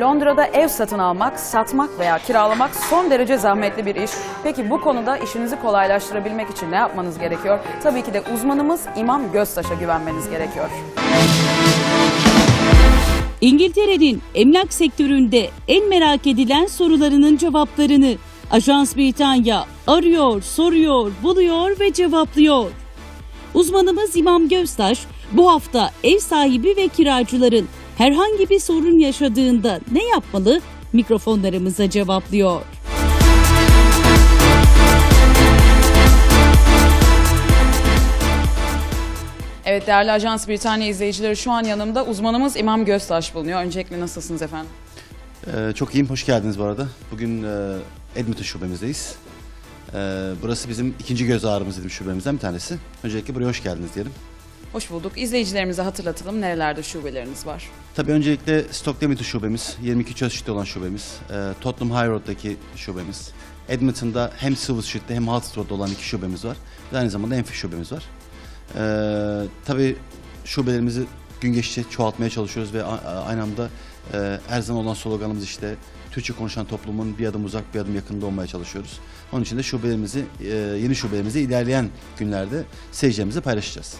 Londra'da ev satın almak, satmak veya kiralamak son derece zahmetli bir iş. Peki bu konuda işinizi kolaylaştırabilmek için ne yapmanız gerekiyor? Tabii ki de uzmanımız İmam Göztaş'a güvenmeniz gerekiyor. İngiltere'nin emlak sektöründe en merak edilen sorularının cevaplarını Ajans Britanya arıyor, soruyor, buluyor ve cevaplıyor. Uzmanımız İmam Göztaş bu hafta ev sahibi ve kiracıların herhangi bir sorun yaşadığında ne yapmalı mikrofonlarımıza cevaplıyor. Evet değerli Ajans Britanya izleyicileri şu an yanımda uzmanımız İmam Göztaş bulunuyor. Öncelikle nasılsınız efendim? Ee, çok iyiyim, hoş geldiniz bu arada. Bugün e, Edmonton şubemizdeyiz. Ee, burası bizim ikinci göz ağrımız dediğim şubemizden bir tanesi. Öncelikle buraya hoş geldiniz diyelim. Hoş bulduk. İzleyicilerimize hatırlatalım nerelerde şubeleriniz var. Tabii öncelikle Stockton Edmonton şubemiz, 22 Church olan şubemiz, e, Tottenham High Road'daki şubemiz, Edmonton'da hem Silver Street'te hem Hull Road'da olan iki şubemiz var. Ve aynı zamanda Enfield şubemiz var. Ee, tabii şubelerimizi gün geçtikçe çoğaltmaya çalışıyoruz ve aynı anda e, her zaman olan sloganımız işte Türkçe konuşan toplumun bir adım uzak bir adım yakında olmaya çalışıyoruz. Onun için de şubelerimizi, e, yeni şubelerimizi ilerleyen günlerde seyircilerimizle paylaşacağız.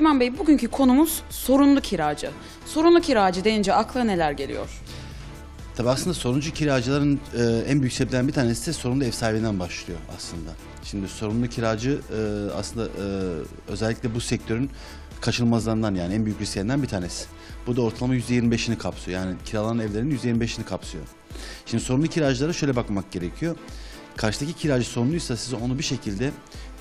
İmam Bey bugünkü konumuz sorunlu kiracı. Sorunlu kiracı deyince akla neler geliyor? Tabii aslında soruncu kiracıların e, en büyük sebeplerinden bir tanesi de sorunlu ev sahibinden başlıyor aslında. Şimdi sorunlu kiracı e, aslında e, özellikle bu sektörün kaçınılmazlarından yani en büyük risklerinden bir tanesi. Bu da ortalama %25'ini kapsıyor. Yani kiralanan evlerin %25'ini kapsıyor. Şimdi sorunlu kiracılara şöyle bakmak gerekiyor. Karşıdaki kiracı sorunluysa siz onu bir şekilde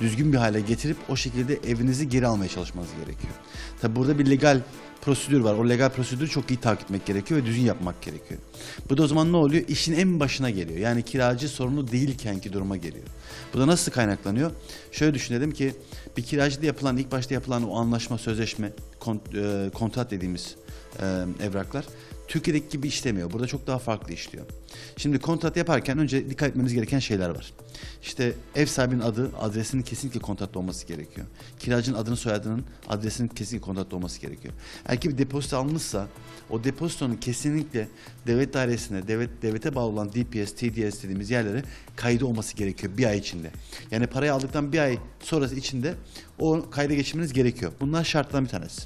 düzgün bir hale getirip o şekilde evinizi geri almaya çalışmanız gerekiyor. Tabi burada bir legal prosedür var. O legal prosedürü çok iyi takip etmek gerekiyor ve düzgün yapmak gerekiyor. Bu da o zaman ne oluyor? İşin en başına geliyor. Yani kiracı sorumlu değilkenki duruma geliyor. Bu da nasıl kaynaklanıyor? Şöyle düşünelim ki bir kiracıyla yapılan ilk başta yapılan o anlaşma, sözleşme, kont- e, kontrat dediğimiz e, evraklar Türkiye'deki gibi işlemiyor. Burada çok daha farklı işliyor. Şimdi kontrat yaparken önce dikkat etmemiz gereken şeyler var. İşte ev sahibinin adı, adresinin kesinlikle kontratta olması gerekiyor. Kiracının adını, soyadının, adresinin kesinlikle kontratta olması gerekiyor. Eğer bir depozito alınmışsa o depozitonun kesinlikle devlet dairesine, devlet devlete bağlı olan DPS, TDS dediğimiz yerlere kaydı olması gerekiyor bir ay içinde. Yani parayı aldıktan bir ay sonrası içinde o kayda geçirmeniz gerekiyor. Bunlar şartlardan bir tanesi.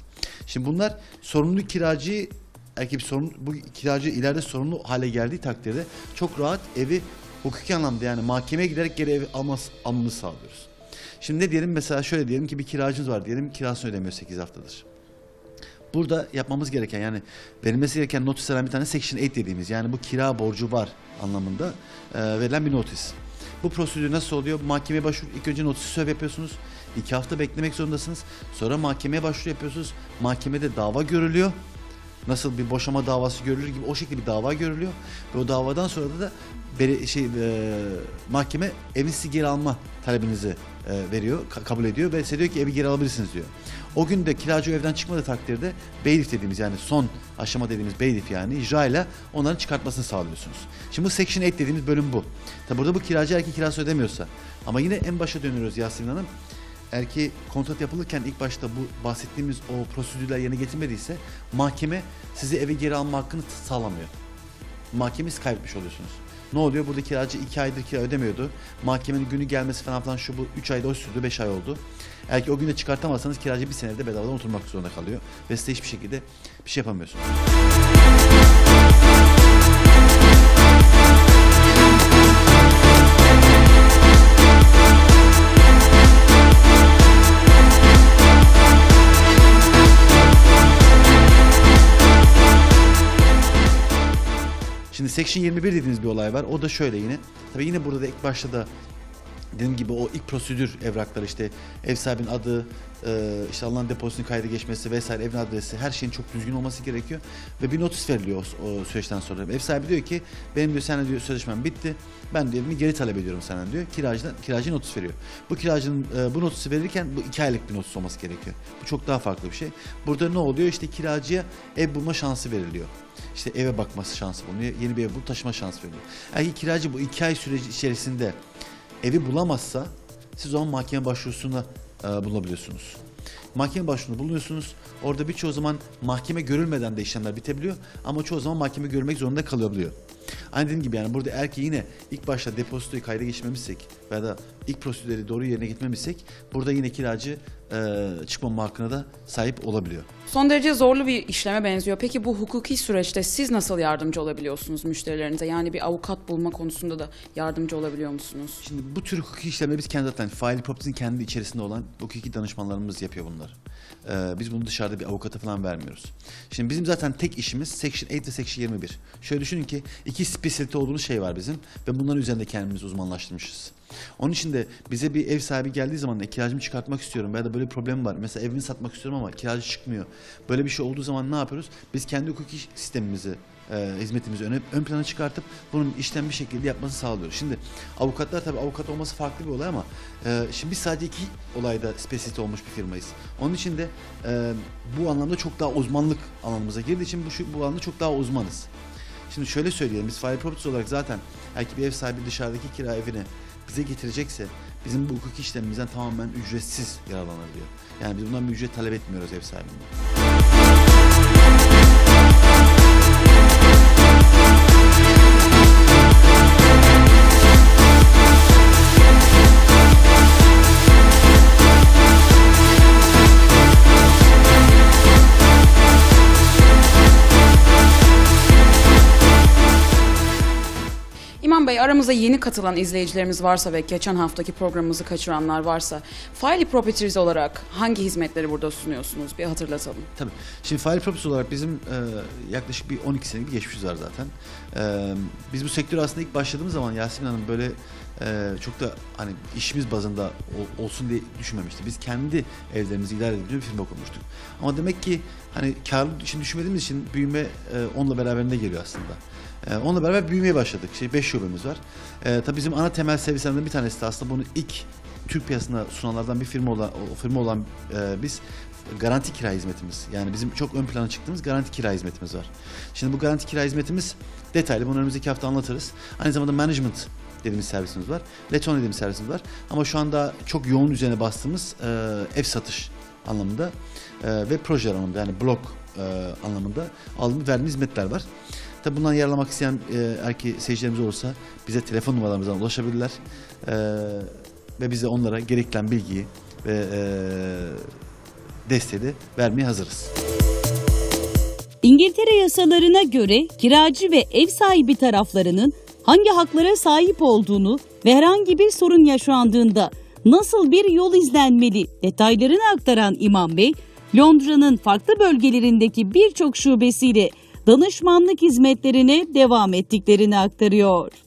Şimdi bunlar sorumlu kiracıyı eğer ki bir sorun, bu kiracı ileride sorumlu hale geldiği takdirde çok rahat evi hukuki anlamda yani mahkemeye giderek geri evi almaz, almamı sağlıyoruz. Şimdi ne diyelim mesela şöyle diyelim ki bir kiracınız var diyelim kirasını ödemiyor 8 haftadır. Burada yapmamız gereken yani verilmesi gereken notislerden bir tane Section 8 dediğimiz yani bu kira borcu var anlamında e, verilen bir notis. Bu prosedür nasıl oluyor? Mahkemeye başvuru ilk önce notisi söv yapıyorsunuz. İki hafta beklemek zorundasınız. Sonra mahkemeye başvuru yapıyorsunuz. Mahkemede dava görülüyor. Nasıl bir boşama davası görülür gibi o şekilde bir dava görülüyor. Ve o davadan sonra da şey e, mahkeme evin sizi geri alma talebinizi e, veriyor, ka- kabul ediyor ve size diyor ki evi geri alabilirsiniz diyor. O gün de kiracı evden çıkmadığı takdirde bailiff dediğimiz yani son aşama dediğimiz bailiff yani icra ile onların çıkartmasını sağlıyorsunuz. Şimdi bu section 8 dediğimiz bölüm bu. Tabi burada bu kiracı erkek kirası ödemiyorsa ama yine en başa dönüyoruz Yasemin Hanım. Eğer ki kontrat yapılırken ilk başta bu bahsettiğimiz o prosedürler yerine getirmediyse mahkeme sizi eve geri alma hakkını sağlamıyor. Mahkemesi kaybetmiş oluyorsunuz. Ne oluyor? Burada kiracı 2 aydır kira ödemiyordu. Mahkemenin günü gelmesi falan filan şu bu 3 ayda o sürdü 5 ay oldu. Eğer ki o günde çıkartamazsanız kiracı bir senede bedavadan oturmak zorunda kalıyor. Ve size hiçbir şekilde bir şey yapamıyorsunuz. Section 21 dediğiniz bir olay var. O da şöyle yine. Tabii yine burada da ilk başta da dediğim gibi o ilk prosedür evrakları işte ev sahibinin adı, e, işte alınan depozitunun kayda geçmesi vesaire evin adresi her şeyin çok düzgün olması gerekiyor. Ve bir notis veriliyor o, süreçten sonra. Ev sahibi diyor ki benim diyor seninle diyor sözleşmem bitti. Ben diyor evimi geri talep ediyorum senden diyor. Kiracıdan, kiracı notis veriyor. Bu kiracının e, bu notisi verirken bu iki aylık bir notis olması gerekiyor. Bu çok daha farklı bir şey. Burada ne oluyor? İşte kiracıya ev bulma şansı veriliyor. İşte eve bakması şansı bulunuyor. Yeni bir ev bulup taşıma şansı veriliyor. Ki kiracı bu iki ay süreci içerisinde evi bulamazsa siz onun mahkeme başvurusuna e, bulabiliyorsunuz. Mahkeme başvurunda bulunuyorsunuz. Orada birçoğu zaman mahkeme görülmeden de işlemler bitebiliyor ama çoğu zaman mahkeme görmek zorunda kalabiliyor. Aynı dediğim gibi yani burada eğer ki yine ilk başta depozitoyu kayda geçmemişsek veya da ilk prosedürleri doğru yerine gitmemişsek burada yine kiracı e, çıkmama hakkına da sahip olabiliyor. Son derece zorlu bir işleme benziyor. Peki bu hukuki süreçte siz nasıl yardımcı olabiliyorsunuz müşterilerinize? Yani bir avukat bulma konusunda da yardımcı olabiliyor musunuz? Şimdi bu tür hukuki işlemleri biz kendi zaten File Property'nin kendi içerisinde olan hukuki danışmanlarımız yapıyor bunları. Ee, biz bunu dışarıda bir avukata falan vermiyoruz. Şimdi bizim zaten tek işimiz Section 8 ve Section 21. Şöyle düşünün ki iki spesiyalite olduğumuz şey var bizim ve bunların üzerinde kendimizi uzmanlaştırmışız. Onun için de bize bir ev sahibi geldiği zaman da kiracımı çıkartmak istiyorum veya da böyle bir problem var. Mesela evimi satmak istiyorum ama kiracı çıkmıyor. Böyle bir şey olduğu zaman ne yapıyoruz? Biz kendi hukuki sistemimizi e, hizmetimizi ön, ön plana çıkartıp bunun işlem bir şekilde yapmasını sağlıyoruz. Şimdi avukatlar tabii avukat olması farklı bir olay ama e, şimdi biz sadece iki olayda spesifik olmuş bir firmayız. Onun için de e, bu anlamda çok daha uzmanlık alanımıza girdiği için bu, şu, bu alanda çok daha uzmanız. Şimdi şöyle söyleyelim biz Fire Properties olarak zaten belki bir ev sahibi dışarıdaki kira evini bize getirecekse bizim bu hukuki işlemimizden tamamen ücretsiz yararlanabiliyor. Yani biz bundan bir ücret talep etmiyoruz ev sahibinden. Aramızda yeni katılan izleyicilerimiz varsa ve geçen haftaki programımızı kaçıranlar varsa File Properties olarak hangi hizmetleri burada sunuyorsunuz? Bir hatırlatalım. Tabii. Şimdi File Properties olarak bizim e, yaklaşık bir 12 senelik bir geçmişimiz var zaten. E, biz bu sektöre aslında ilk başladığımız zaman Yasemin Hanım böyle e, çok da hani işimiz bazında ol- olsun diye düşünmemişti. Biz kendi evlerimizi idare edici bir firma kurmuştuk. Ama demek ki hani karlı için düşünmediğimiz için büyüme e, onunla beraberinde geliyor aslında. E, onunla beraber büyümeye başladık. Şey 5 şubemiz var. E, tabii bizim ana temel servislerinden bir tanesi de aslında bunu ilk Türk piyasasına sunanlardan bir firma olan o firma olan e, biz garanti kira hizmetimiz. Yani bizim çok ön plana çıktığımız garanti kira hizmetimiz var. Şimdi bu garanti kira hizmetimiz detaylı. Bunu önümüzdeki hafta anlatırız. Aynı zamanda management dediğimiz servisimiz var. Leton dediğimiz servisimiz var. Ama şu anda çok yoğun üzerine bastığımız e, ev satış anlamında e, ve proje anlamında yani blok e, anlamında aldığımız verdiğimiz hizmetler var. Tabi bundan yararlanmak isteyen e, erki seyircilerimiz olursa bize telefon numaralarımızdan ulaşabilirler. E, ve bize onlara gerekli bilgiyi ve e, desteği de vermeye hazırız. İngiltere yasalarına göre kiracı ve ev sahibi taraflarının hangi haklara sahip olduğunu ve herhangi bir sorun yaşandığında nasıl bir yol izlenmeli detaylarını aktaran İmam Bey, Londra'nın farklı bölgelerindeki birçok şubesiyle danışmanlık hizmetlerine devam ettiklerini aktarıyor.